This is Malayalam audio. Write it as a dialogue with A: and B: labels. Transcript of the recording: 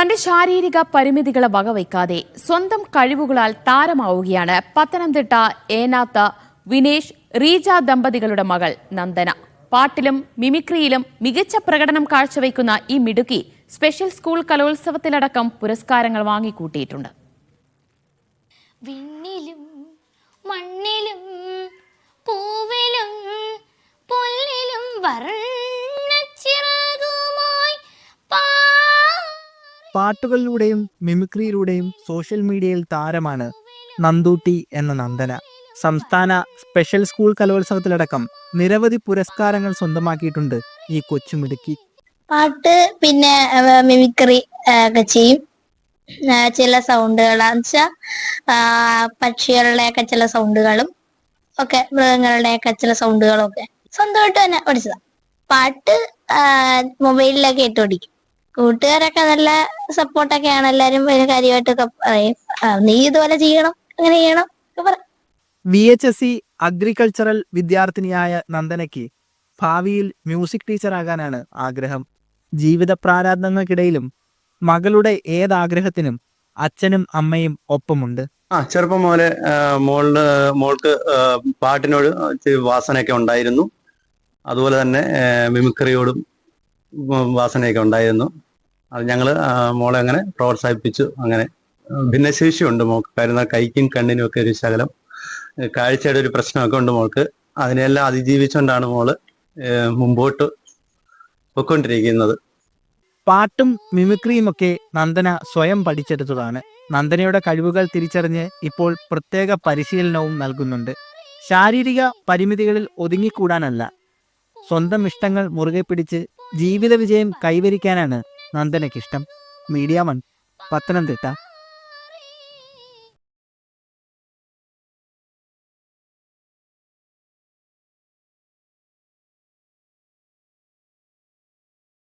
A: തന്റെ ശാരീരിക പരിമിതികളെ വകവയ്ക്കാതെ സ്വന്തം കഴിവുകളാൽ താരമാവുകയാണ് പത്തനംതിട്ട ഏനാത്ത വിനേഷ് റീജ ദമ്പതികളുടെ മകൾ നന്ദന. പാട്ടിലും മിമിക്രിയിലും മികച്ച പ്രകടനം കാഴ്ചവെക്കുന്ന ഈ മിടുക്കി സ്പെഷ്യൽ സ്കൂൾ കലോത്സവത്തിലടക്കം പുരസ്കാരങ്ങൾ വാങ്ങിക്കൂട്ടിയിട്ടുണ്ട്.
B: വിണ്ണിലും മണ്ണിലും പൂവിലും പുല്ലിലും വർണച്ചിറകുമായി
C: പാട്ടുകളിലൂടെയും മിമിക്രിയിലൂടെയും സോഷ്യൽ മീഡിയയിൽ താരമാണ് നന്ദൂട്ടി എന്ന നന്ദന. സംസ്ഥാന സ്പെഷ്യൽ സ്കൂൾ കലോത്സവത്തിലടക്കം നിരവധി പുരസ്കാരങ്ങൾ സ്വന്തമാക്കിയിട്ടുണ്ട് ഈ കൊച്ചുമിടുക്കി
D: പാട്ട് പിന്നെ മിമിക്രി ഒക്കെ ചെയ്യും. ചില സൗണ്ടുകൾ പക്ഷികളുടെ പക്ഷികളുടെയൊക്കെ ചില സൗണ്ടുകളും ഒക്കെ മൃഗങ്ങളുടെയൊക്കെ ചില സൗണ്ടുകളും ഒക്കെ സ്വന്തമായിട്ട് തന്നെ പഠിച്ചതാ പാട്ട് മൊബൈലിലൊക്കെ ഇട്ട് പഠിക്കും കൂട്ടുകാരൊക്കെ നല്ല സപ്പോർട്ടൊക്കെയാണ് എല്ലാരും വലിയ കാര്യമായിട്ടൊക്കെ പറയും. നീ ഇതുപോലെ ചെയ്യണം അങ്ങനെ ചെയ്യണം
C: V H S C agricultural വിദ്യാർത്ഥിനിയായ നന്ദനയ്ക്ക് ഭാവിയിൽ മ്യൂസിക് ടീച്ചർ ആകാനാണ് ആഗ്രഹം. ജീവിത പ്രാരാബ്ദങ്ങൾക്കിടയിലും മകളുടെ ഏതാഗ്രഹത്തിനും അച്ഛനും അമ്മയും ഒപ്പമുണ്ട്.
E: ആ ചെറുപ്പം മുതലേ ആ, മോളുടെ മോൾക്ക് പാട്ടിനോട് വാസനയൊക്കെ ഉണ്ടായിരുന്നു. അതുപോലെ തന്നെ മിമിക്രിയോടും വാസനയൊക്കെ ഉണ്ടായിരുന്നു. അത് ഞങ്ങൾ മോളെ അങ്ങനെ പ്രോത്സാഹിപ്പിച്ചു. അങ്ങനെ ഭിന്നശേഷി ഉണ്ട് മോൾക്ക് കാര്യം കൈക്കും കണ്ണിനും ഒക്കെ ഒരു ശകലം. കാഴ്ചയുടെ ഒരു പ്രശ്നമൊക്കെ ഉണ്ട് മോൾക്ക്. അതിനെല്ലാം അതിജീവിച്ചുകൊണ്ടാണ് മോൾ മുമ്പോട്ട് പൊയ്ക്കൊണ്ടിരിക്കുന്നത്.
C: പാട്ടും മിമിക്രിയും ഒക്കെ നന്ദന സ്വയം പഠിച്ചെടുത്തതാണ്. നന്ദനയുടെ കഴിവുകൾ തിരിച്ചറിഞ്ഞ് ഇപ്പോൾ പ്രത്യേക പരിശീലനവും നൽകുന്നുണ്ട്. ശാരീരിക പരിമിതികളിൽ ഒതുങ്ങിക്കൂടാനല്ല. സ്വന്തം ഇഷ്ടങ്ങൾ മുറുകെ പിടിച്ച് ജീവിത വിജയം കൈവരിക്കാനാണ് നന്ദനയ്ക്കിഷ്ടം. Media one Pathanamthitta.